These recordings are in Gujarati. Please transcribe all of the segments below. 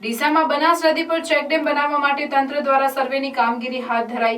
ડીસામાં બનાસ નદી પર ચેકડેમ બનાવવા માટે તંત્ર દ્વારા સર્વેની કામગીરી હાથ ધરાઈ.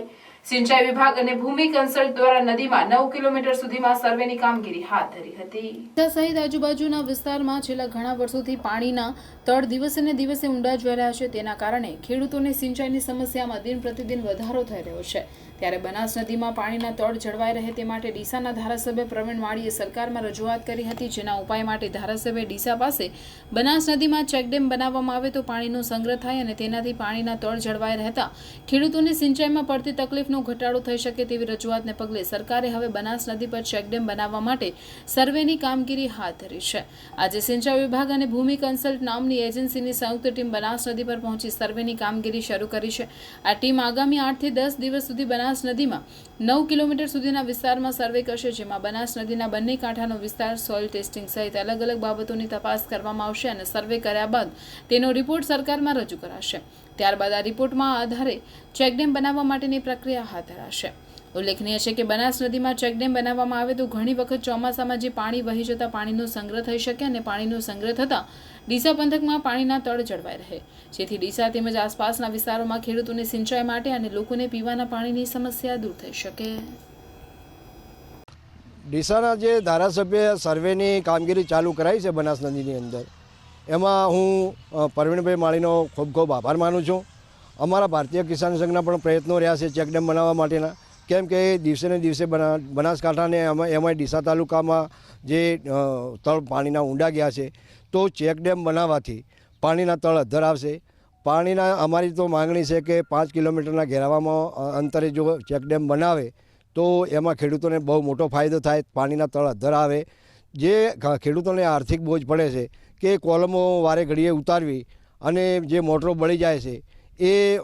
સિંચાઈ વિભાગ અને ભૂમિ કન્સલ્ટ દ્વારા નદીમાં નવ કિલોમીટર સુધીમાં સર્વેની કામગીરી હાથ ધરી હતી. સહિત આજુબાજુના વિસ્તારમાં છેલ્લા ઘણા વર્ષોથી પાણીના તળ દિવસે ને દિવસે ઊંડા જઈ રહ્યા છે. તેના કારણે ખેડૂતોને સિંચાઈની સમસ્યામાં દિન પ્રતિદિન વધારો થઈ રહ્યો છે. ત્યારે બનાસ નદીમાં પાણીના તળ જળવાઈ રહે તે માટે ડીસાના ધારાસભ્ય પ્રવીણ વાળીએ સરકારમાં રજૂઆત કરી હતી, જેના ઉપાય માટે ધારાસભ્ય ડીસા પાસે બનાસ નદીમાં ચેકડેમ બનાવવામાં આવે તો પાણીનો સંગ્રહ થાય અને તેનાથી પાણીના તળ જળવાઈ રહેતા ખેડૂતોને સિંચાઈમાં પડતી તકલીફનો ઘટાડો થઈ શકે તેવી રજૂઆતને પગલે સરકારે હવે બનાસ નદી પર ચેકડેમ બનાવવા માટે સર્વેની કામગીરી હાથ ધરી છે. આજે સિંચાઈ વિભાગ અને ભૂમિ કન્સલ્ટ નામની એજન્સીની સંયુક્ત ટીમ બનાસ નદી પર પહોંચી સર્વેની કામગીરી શરૂ કરી છે. આ ટીમ આગામી આઠથી દસ દિવસ સુધી બનાસ નદીમાં નવ કિલોમીટર સુધીના વિસ્તારમાં સર્વે કરશે, જેમાં બનાસ નદીના બંને કાંઠાનો વિસ્તાર, સોઇલ ટેસ્ટિંગ સહિત અલગ અલગ બાબતોની તપાસ કરવામાં આવશે અને સર્વે કર્યા બાદ તેનો રિપોર્ટ સરકારમાં રજૂ કરાશે. ત્યારબાદ આ રિપોર્ટમાં આધારે ચેકડેમ બનાવવા માટેની પ્રક્રિયા હાથ ધરાશે. ઉલ્લેખનીય છે કે બનાસ નદીમાં ચેકડેમ બનાવવામાં આવે તો ઘણી વખત ચોમાસામાં જે પાણી વહી જતા પાણીનો સંગ્રહ થઈ શકે અને પાણીનો સંગ્રહ થતાં ડીસા પંથકમાં પાણીના તળ જળવાઈ રહે. જેથી ડીસા તેમજ આસપાસના વિસ્તારોમાં ખેડૂતોને સિંચાઈ માટે અને લોકોને પીવાના પાણીની સમસ્યા દૂર થઈ શકે. ડીસાના જે ધારાસભ્ય સર્વેની કામગીરી ચાલુ કરાઈ છે બનાસ નદીની અંદર. એમાં હું પરવીણભાઈ માળીનો ખૂબ ખૂબ આભાર માનું છું. અમારા ભારતીય કિસાન સંઘના પણ પ્રયત્નો રહ્યા છે ચેકડેમ બનાવવા માટેના. કેમ કે દિવસે ને દિવસે બના, બનાસકાંઠાને એમાં ડીસા તાલુકામાં જે તળ પાણીના ઊંડા ગયા છે, તો ચેકડેમ બનાવવાથી પાણીના તળ અધ્ધર આવશે. પાણીના, અમારી તો માંગણી છે કે પાંચ કિલોમીટરના ઘેરાવામાં અંતરે જો ચેકડેમ બનાવે, તો એમાં ખેડૂતોને બહુ મોટો ફાયદો થાય, પાણીના તળ અધ્ધર આવે. જે ખેડૂતોને આર્થિક બોજ પડે છે, કે કોલમો વારે ઘડીએ ઉતારવી અને જે મોટરો બળી જાય છે, એ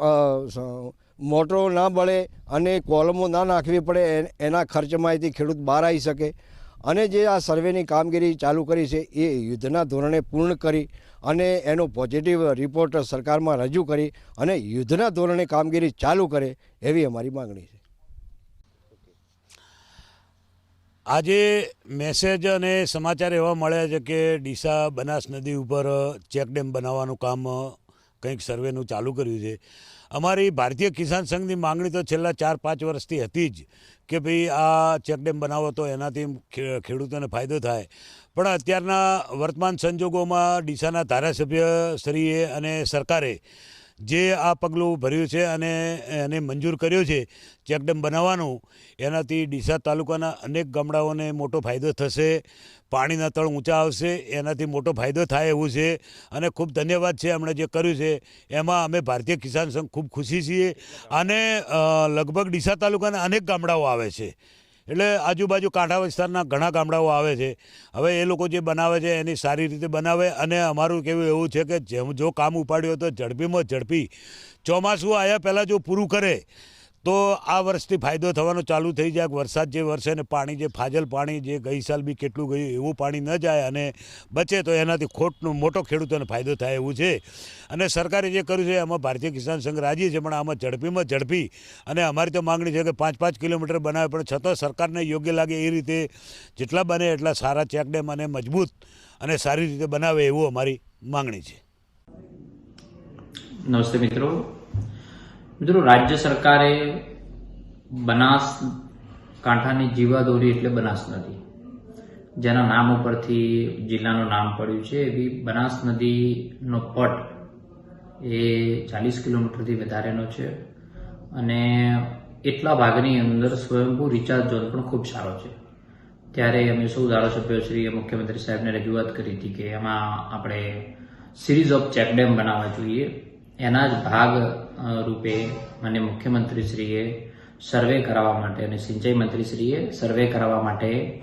મોટરો ના બળે અને કોલમો ના નાખવી પડે એના ખર્ચમાંથી ખેડૂત બહાર આવી શકે. અને જે આ સર્વેની કામગીરી ચાલુ કરી છે, એ યુદ્ધના ધોરણે પૂર્ણ કરી અને એનો પોઝિટિવ રિપોર્ટ સરકારમાં રજૂ કરી અને યુદ્ધના ધોરણે કામગીરી ચાલુ કરે એવી અમારી માંગણી છે. આજે મેસેજ અને સમાચાર એવા મળ્યા છે કે ડીસા બનાસ નદી ઉપર ચેકડેમ બનાવવાનું કામ કંઈક સર્વેનું ચાલુ કર્યું છે. અમારી ભારતીય કિસાન સંઘની માંગણી તો છેલ્લા ચાર, પાંચ વર્ષથી હતી જ કે ભાઈ આ ચેકડેમ બનાવો તો એનાથી ખેડૂતોને ફાયદો થાય. પણ અત્યારના વર્તમાન સંજોગોમાં ડીસાના ધારાસભ્ય શ્રીએ અને સરકારે જે આ પગલું ભર્યું છે અને એને મંજૂર કર્યો છે ચેકડેમ બનાવવાનું એનાથી ડીસા તાલુકાના અનેક ગામડાઓને મોટો ફાયદો થશે પાણીના તળ ઊંચા આવશે એનાથી મોટો ફાયદો થાય એવું છે. અને ખૂબ ધન્યવાદ છે એમણે જે કર્યું છે. એમાં અમે ભારતીય કિસાન સંઘ ખૂબ ખુશી છીએ. અને લગભગ ડીસા તાલુકાના અનેક ગામડાઓ આવે છે. એટલે આજુબાજુ કાંઠા વિસ્તારના ઘણા ગામડાઓ આવે છે. હવે એ લોકો જે બનાવે છે એની સારી રીતે બનાવે અને અમારું કહેવું એવું છે કે જેમ જો કામ ઉપાડ્યું તો ઝડપીમાં ઝડપી. ચોમાસું આવ્યા પહેલાં જો પૂરું કરે તો આ વર્ષથી ફાયદો થવાનો ચાલુ થઈ જાય વરસાદ જે વરસે ને પાણી જે ફાજલ પાણી જે ગઈ સાલ બી કેટલું ગયું એવું પાણી ન જાય અને બચે તો એનાથી ખોટનો મોટો ખેડૂતોને ફાયદો થાય એવું છે. અને સરકારે જે કર્યું છે એમાં ભારતીય કિસાન સંઘ રાજી છે, પણ આમાં ઝડપીમાં ઝડપી અને અમારી તો માંગણી છે કે પાંચ પાંચ કિલોમીટર બનાવે, પણ છતાં સરકારને યોગ્ય લાગે એ રીતે જેટલા બને એટલા સારા ચેકડેમ અને મજબૂત અને સારી રીતે બનાવે એવું અમારી માંગણી છે. નમસ્તે મિત્રો. મિત્રો, રાજ્ય સરકારે બનાસ કાંઠાની જીવાદોરી એટલે બનાસ નદી. જેના નામ ઉપરથી જિલ્લાનું નામ પડ્યું છે. એવી બનાસ નદીનો પટ એ ચાલીસ કિલોમીટરથી વધારેનો છે અને એટલા ભાગની અંદર સ્વયંભૂ રિચાર્જ ઝોન પણ ખૂબ સારો છે. ત્યારે અમે સૌ ધારાસભ્યશ્રીએ મુખ્યમંત્રી સાહેબને રજૂઆત કરી હતી કે એમાં આપણે સિરીઝ ઓફ ચેકડેમ બનાવવા જોઈએ. એના જ ભાગ રૂપે અને મુખ્યમંત્રીશ્રીએ સર્વે કરાવવા માટે અને સિંચાઈ મંત્રીશ્રીએ સર્વે કરાવવા માટે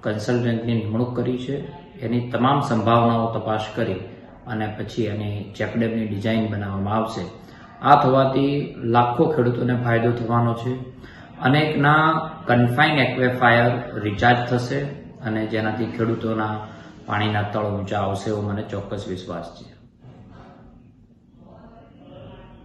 કન્સલ્ટન્ટની નિમણૂક કરી છે. એની તમામ સંભાવનાઓ તપાસ કરી અને પછી એની ચેકડેમની ડિઝાઇન બનાવવામાં આવશે. આ થવાથી લાખો ખેડૂતોને ફાયદો થવાનો છે. અનેકના કન્ફાઇન એક્વેફાયર રિચાર્જ થશે અને જેનાથી ખેડૂતોના પાણીના તળ ઊંચા આવશે એવો મને ચોક્કસ વિશ્વાસ છે.